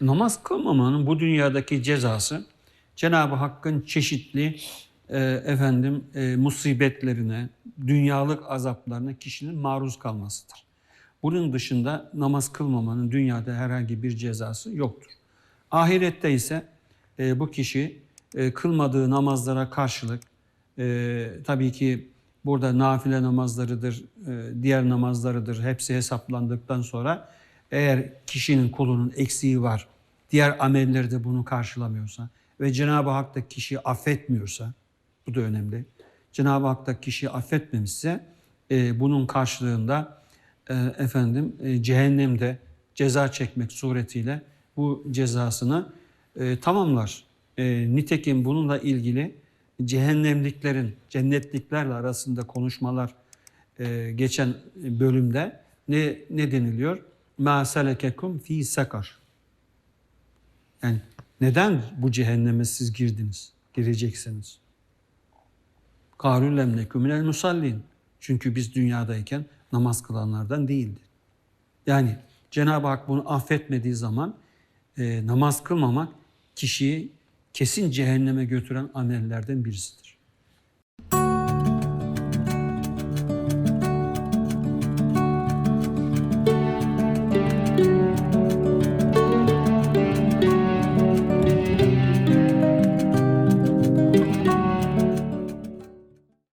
Namaz kılmamanın bu dünyadaki cezası Cenab-ı Hakk'ın çeşitli e, efendim e, musibetlerine, dünyalık azaplarına kişinin maruz kalmasıdır. Bunun dışında namaz kılmamanın dünyada herhangi bir cezası yoktur. Ahirette ise e, bu kişi e, kılmadığı namazlara karşılık e, tabii ki burada nafile namazlarıdır, e, diğer namazlarıdır hepsi hesaplandıktan sonra eğer kişinin kulunun eksiği var, diğer amelleri de bunu karşılamıyorsa ve Cenab-ı Hak da kişiyi affetmiyorsa, bu da önemli. Cenab-ı Hak da kişiyi affetmemişse e, bunun karşılığında e, efendim e, cehennemde ceza çekmek suretiyle bu cezasını e, tamamlar. E, nitekim bununla ilgili cehennemliklerin cennetliklerle arasında konuşmalar e, geçen bölümde ne ne deniliyor? Ma selekekum fi sakar. Yani neden bu cehenneme siz girdiniz, gireceksiniz? Kâlû lem nekû minel musallin. Çünkü biz dünyadayken namaz kılanlardan değildi. Yani Cenab-ı Hak bunu affetmediği zaman e, namaz kılmamak kişiyi kesin cehenneme götüren amellerden birisidir.